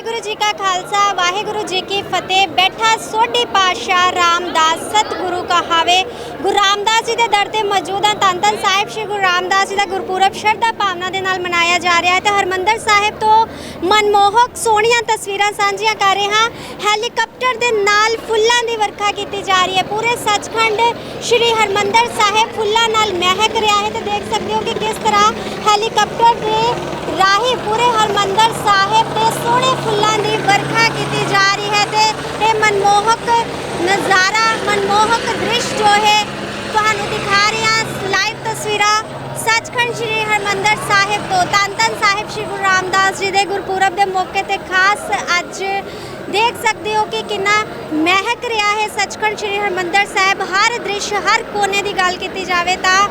ਵਾਹਿਗੁਰੂ ਜੀ ਕਾ ਖਾਲਸਾ, ਵਾਹਿਗੁਰੂ ਜੀ ਕੀ ਫਤਿਹ। ਬੈਠਾ ਸੋਢੀ ਪਾਤਸ਼ਾਹ ਰਾਮਦਾਸ, ਸਤਿਗੁਰੂ ਕਹਾਵੇ। ਗੁਰੂ ਰਾਮਦਾਸ ਜੀ ਦੇ ਦਰ ਤੇ ਮੌਜੂਦ ਹਾਂ। ਧੰਨ ਸਾਹਿਬ ਸ੍ਰੀ ਗੁਰੂ ਰਾਮਦਾਸ ਜੀ ਦਾ ਗੁਰਪੁਰਬ ਸ਼ਰਧਾ ਭਾਵਨਾ ਦੇ ਨਾਲ ਮਨਾਇਆ ਜਾ ਰਿਹਾ ਹੈ ਤੇ ਹਰਮੰਦਰ ਸਾਹਿਬ ਤੋਂ ਮਨਮੋਹਕ ਸੋਹਣੀਆਂ ਤਸਵੀਰਾਂ ਸਾਂਝੀਆਂ ਕਰ ਰਹੇ ਹਾਂ। ਹੈਲੀਕਾਪਟਰ ਦੇ ਨਾਲ ਫੁੱਲਾਂ ਦੀ ਵਰਖਾ ਕੀਤੀ ਜਾ ਰਹੀ ਹੈ। ਪੂਰੇ ਸੱਚਖੰਡ ਸ੍ਰੀ ਹਰਮੰਦਰ ਸਾਹਿਬ ਫੁੱਲਾਂ ਨਾਲ ਮਹਿਕ ਰਿਹਾ ਹੈ ਤੇ ਦੇਖ ਸਕਦੇ ਹੋ ਕਿ ਕਿਸ ਤਰ੍ਹਾਂ ਹੈਲੀਕਾਪਟਰ ਦੇ ਰਾਹੀਂ ਪੂਰੇ ਹਰਮੰਦਰ ਸਾਹਿਬ ਤੇ ਸੋਹਣੇ ਫੁੱਲਾਂ ਦੀ ਵਰਖਾ ਕੀਤੀ ਜਾ ਰਹੀ ਹੈ ਤੇ ਇਹ ਮਨਮੋਹਕ ਨਜ਼ਾਰਾ, ਮਨਮੋਹਕ ਦ੍ਰਿਸ਼ ਜੋ ਹੈ, ਤੁਹਾਨੂੰ ਦਿਖਾ ਰਹੇ ਹਾਂ ਲਾਈਵ ਤਸਵੀਰਾਂ। ਸੱਚਖੰਡ ਸ੍ਰੀ ਹਰਮੰਦਰ ਸਾਹਿਬ ਤੋਂ ਧੰਨ ਧੰਨ ਸਾਹਿਬ ਸ੍ਰੀ ਗੁਰੂ ਰਾਮਦਾਸ ਜੀ ਦੇ ਗੁਰਪੁਰਬ ਦੇ ਮੌਕੇ ਤੇ ਖਾਸ ਅੱਜ ਦੇਖ ਸਕਦੇ ਹੋ ਕਿ ਕਿੰਨਾ ਮਹਿਕ ਰਿਹਾ ਹੈ ਸੱਚਖੰਡ ਸ੍ਰੀ ਹਰਮੰਦਰ ਸਾਹਿਬ। ਹਰ ਦ੍ਰਿਸ਼, ਹਰ ਕੋਨੇ ਦੀ ਗੱਲ ਕੀਤੀ ਜਾਵੇ ਤਾਂ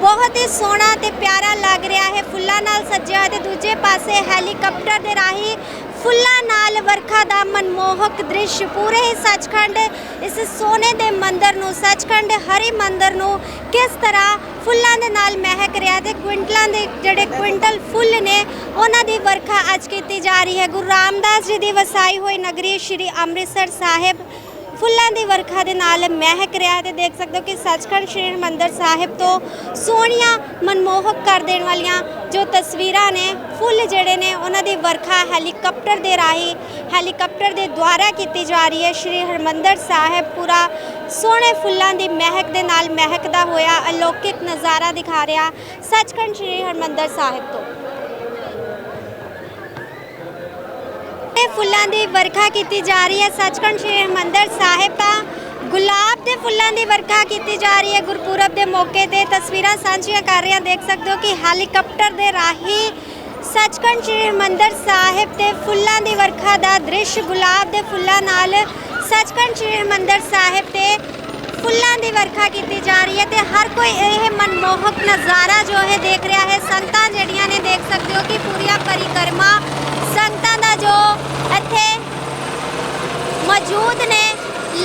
ਬਹੁਤ ਹੀ ਸੋਹਣਾ ਤੇ ਪਿਆਰਾ ਲੱਗ ਰਿਹਾ ਹੈ। ਫੁੱਲਾਂ ਨਾਲ ਸੱਜਿਆ ਹੋਇਆ ਤੇ ਦੂਜੇ ਪਾਸੇ ਹੈਲੀਕਾਪਟਰ ਦੇ ਰਾਹੀਂ ਫੁੱਲਾਂ ਨਾਲ ਵਰਖਾ ਦਾ ਮਨਮੋਹਕ ਦ੍ਰਿਸ਼, ਪੂਰੇ ਹੀ ਸੱਚਖੰਡ, ਇਸ ਸੋਨੇ ਦੇ ਮੰਦਰ ਨੂੰ, ਸੱਚਖੰਡ ਹਰੀ ਮੰਦਰ ਨੂੰ ਕਿਸ ਤਰ੍ਹਾਂ ਫੁੱਲਾਂ ਦੇ ਨਾਲ ਮਹਿਕ ਰਿਹਾ ਤੇ ਕੁਇੰਟਲਾਂ ਦੇ ਜਿਹੜੇ ਕੁਇੰਟਲ ਫੁੱਲ ਨੇ, ਉਹਨਾਂ ਦੀ ਵਰਖਾ ਅੱਜ ਕੀਤੀ ਜਾ ਰਹੀ ਹੈ। ਗੁਰੂ ਰਾਮਦਾਸ ਜੀ ਦੀ ਵਸਾਈ ਹੋਈ ਨਗਰੀ ਸ਼੍ਰੀ ਅੰਮ੍ਰਿਤਸਰ ਸਾਹਿਬ। ਫੁੱਲਾਂ ਦੀ ਵਰਖਾ ਦੇ ਨਾਲ ਮਹਿਕ ਰਿਹਾ ਹੈ ਤੇ ਦੇਖ ਸਕਦੇ ਹੋ ਕਿ ਸੱਚਖੰਡ ਸ੍ਰੀ ਹਰਿਮੰਦਰ ਸਾਹਿਬ ਤੋਂ ਸੋਹਣੀਆਂ ਮਨਮੋਹਕ ਕਰ ਦੇਣ ਵਾਲੀਆਂ ਜੋ ਤਸਵੀਰਾਂ ਨੇ, ਫੁੱਲ ਜਿਹੜੇ ਨੇ, ਉਹਨਾਂ ਦੀ ਵਰਖਾ ਹੈਲੀਕਾਪਟਰ ਦੇ ਰਾਹੀਂ, ਹੈਲੀਕਾਪਟਰ ਦੇ ਦੁਆਰਾ ਕੀਤੀ ਜਾ ਰਹੀ ਹੈ। ਸ੍ਰੀ ਹਰਿਮੰਦਰ ਸਾਹਿਬ ਪੂਰਾ ਸੋਹਣੇ ਫੁੱਲਾਂ ਦੀ ਮਹਿਕ ਦੇ ਨਾਲ ਮਹਿਕਦਾ ਹੋਇਆ ਅਲੌਕਿਕ ਨਜ਼ਾਰਾ ਦਿਖਾ ਰਿਹਾ ਸੱਚਖੰਡ ਸ੍ਰੀ ਹਰਿਮੰਦਰ ਸਾਹਿਬ ਤੋਂ। ਫੁੱਲਾਂ ਦੀ ਵਰਖਾ ਕੀਤੀ ਜਾ ਰਹੀ ਹੈ। ਸੱਚਖੰਡ ਸ੍ਰੀ ਹਰਿਮੰਦਰ ਸਾਹਿਬ ਤਾਂ ਗੁਲਾਬ ਦੇ ਫੁੱਲਾਂ ਦੀ ਵਰਖਾ ਕੀਤੀ ਜਾ ਰਹੀ ਹੈ। ਗੁਰਪੁਰਬ ਦੇ ਮੌਕੇ ਤੇ ਤਸਵੀਰਾਂ ਸਾਂਝੀਆਂ ਕਰ ਰਹੇ ਹਾਂ। ਦੇਖ ਸਕਦੇ ਹੋ ਕਿ ਹੈਲੀਕਾਪਟਰ ਦੇ ਰਾਹੀਂ ਸੱਚਖੰਡ ਸ੍ਰੀ ਹਰਿਮੰਦਰ ਸਾਹਿਬ ਤੇ ਫੁੱਲਾਂ ਦੀ ਵਰਖਾ ਦਾ ਦ੍ਰਿਸ਼ ਗੁਲਾਬ ਦੇ ਫੁੱਲਾਂ ਨਾਲ ਸੱਚਖੰਡ ਸ੍ਰੀ ਹਰਿਮੰਦਰ ਸਾਹਿਬ ਤੇ ਫੁੱਲਾਂ ਦੀ ਵਰਖਾ ਕੀਤੀ ਜਾ ਰਹੀ ਹੈ ਤੇ ਹਰ ਕੋਈ ਇਹ ਮਨਮੋਹਕ ਨਜ਼ਾਰਾ ਜੋ ਹੈ ਦੇਖ ਰਿਹਾ ਹੈ। ਸੰਤਾਂ ਜਿਹੜੀਆਂ ਨੇ ਦੇਖ ਸਕਦੇ ਹੋ ਕਿ ਪੂਰੀਆਂ ਪਰਿਕਰਮਾ ਸੰਗਤਾਂ ਦਾ ਜੋ ਇੱਥੇ ਮੌਜੂਦ ਨੇ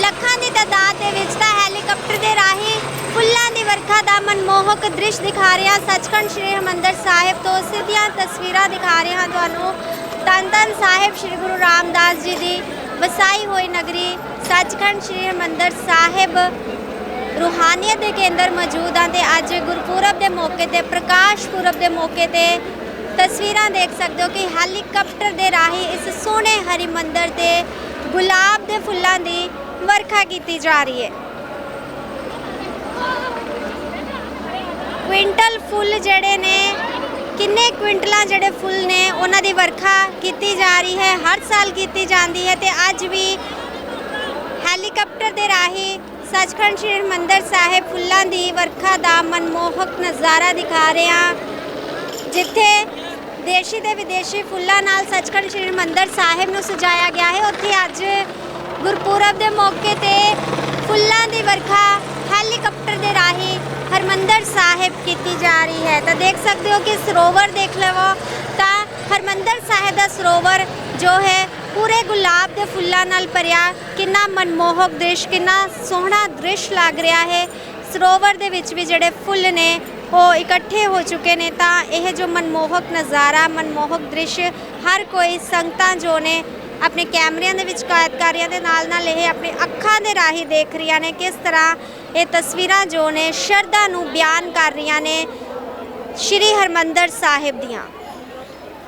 ਲੱਖਾਂ ਦੀ ਤਾਦਾਦ ਦੇ ਵਿੱਚ ਤਾਂ ਹੈਲੀਕਾਪਟਰ ਦੇ ਰਾਹੀਂ ਫੁੱਲਾਂ ਦੀ ਵਰਖਾ ਦਾ ਮਨਮੋਹਕ ਦ੍ਰਿਸ਼ ਦਿਖਾ ਰਿਹਾ। ਸੱਚਖੰਡ ਸ੍ਰੀ ਹਰਿਮੰਦਰ ਸਾਹਿਬ ਤੋਂ ਸਿੱਧੀਆਂ ਤਸਵੀਰਾਂ ਦਿਖਾ ਰਹੇ ਹਾਂ ਤੁਹਾਨੂੰ। ਧੰਨ ਧੰਨ ਸਾਹਿਬ ਸ੍ਰੀ ਗੁਰੂ ਰਾਮਦਾਸ ਜੀ ਦੀ ਵਸਾਈ ਹੋਈ ਨਗਰੀ ਸੱਚਖੰਡ ਸ੍ਰੀ ਹਰਿਮੰਦਰ ਸਾਹਿਬ ਰੂਹਾਨੀਅਤ ਦੇ ਕੇਂਦਰ ਮੌਜੂਦ ਹਾਂ ਤੇ ਅੱਜ ਗੁਰਪੁਰਬ ਦੇ ਮੌਕੇ ਤੇ, ਪ੍ਰਕਾਸ਼ ਪੁਰਬ ਦੇ ਮੌਕੇ ਤੇ ਤਸਵੀਰਾਂ ਦੇਖ ਸਕਦੇ ਹੋ ਕਿ ਹੈਲੀਕਾਪਟਰ ਦੇ ਰਾਹੀਂ ਇਸ ਸੋਹਣੇ ਹਰੀ ਮੰਦਰ ਤੇ ਗੁਲਾਬ ਦੇ ਫੁੱਲਾਂ ਦੀ ਵਰਖਾ ਕੀਤੀ ਜਾ ਰਹੀ ਹੈ। ਕੁਇੰਟਲ ਫੁੱਲ ਜਿਹੜੇ ਨੇ, ਕਿੰਨੇ ਕੁਇੰਟਲਾਂ ਜਿਹੜੇ ਫੁੱਲ ਨੇ, ਉਹਨਾਂ ਦੀ ਵਰਖਾ ਕੀਤੀ ਜਾ ਰਹੀ ਹੈ, ਹਰ ਸਾਲ ਕੀਤੀ ਜਾਂਦੀ ਹੈ ਤੇ ਅੱਜ ਵੀ ਹੈਲੀਕਾਪਟਰ ਦੇ ਰਾਹੀਂ ਸੱਚਖੰਡ ਸ੍ਰੀ ਹਰਿਮੰਦਰ ਸਾਹਿਬ ਫੁੱਲਾਂ ਦੀ ਵਰਖਾ ਦਾ ਮਨਮੋਹਕ ਨਜ਼ਾਰਾ ਦਿਖਾ ਰਹੇ ਹਾਂ, ਜਿੱਥੇ ਦੇਸ਼ੀ ਤੇ ਵਿਦੇਸ਼ੀ ਫੁੱਲਾਂ ਨਾਲ ਸੱਚਖੰਡ ਸ੍ਰੀ ਹਰਿਮੰਦਰ ਸਾਹਿਬ ਨੂੰ ਸਜਾਇਆ ਗਿਆ ਹੈ। ਉੱਥੇ ਅੱਜ ਗੁਰਪੁਰਬ ਦੇ ਮੌਕੇ ਤੇ ਫੁੱਲਾਂ ਦੀ ਵਰਖਾ ਹੈਲੀਕਾਪਟਰ ਦੇ ਰਾਹੀਂ ਹਰਮੰਦਰ ਸਾਹਿਬ ਕੀਤੀ ਜਾ ਰਹੀ ਹੈ ਤਾਂ ਦੇਖ ਸਕਦੇ ਹੋ ਕਿ ਸਰੋਵਰ ਦੇਖ ਲਵੋ ਤਾਂ ਹਰਮੰਦਰ ਸਾਹਿਬ ਦਾ ਸਰੋਵਰ ਜੋ ਹੈ ਪੂਰੇ ਗੁਲਾਬ ਦੇ ਫੁੱਲਾਂ ਨਾਲ ਭਰਿਆ, ਕਿੰਨਾ ਮਨਮੋਹਕ ਦ੍ਰਿਸ਼, ਕਿੰਨਾ ਸੋਹਣਾ ਦ੍ਰਿਸ਼ ਲੱਗ ਰਿਹਾ ਹੈ। ਸਰੋਵਰ ਦੇ ਵਿੱਚ ਵੀ ਜਿਹੜੇ ਫੁੱਲ ਨੇ, ਉਹ ਇਕੱਠੇ ਹੋ ਚੁੱਕੇ ਨੇ ਤਾਂ ਇਹ ਜੋ ਮਨਮੋਹਕ ਨਜ਼ਾਰਾ, ਮਨਮੋਹਕ ਦ੍ਰਿਸ਼, ਹਰ ਕੋਈ ਸੰਗਤਾਂ ਜੋ ਨੇ ਆਪਣੇ ਕੈਮਰਿਆਂ ਦੇ ਵਿੱਚ ਕੈਦ ਕਰ ਰਹੀਆਂ ਦੇ ਨਾਲ ਨਾਲ ਇਹ ਆਪਣੇ ਅੱਖਾਂ ਦੇ ਰਾਹੀਂ ਦੇਖ ਰਹੀਆਂ ਨੇ ਕਿਸ ਤਰ੍ਹਾਂ ਇਹ ਤਸਵੀਰਾਂ ਜੋ ਨੇ ਸ਼ਰਧਾ ਨੂੰ ਬਿਆਨ ਕਰ ਰਹੀਆਂ ਨੇ ਸ਼੍ਰੀ ਹਰਮੰਦਰ ਸਾਹਿਬ ਦੀਆਂ।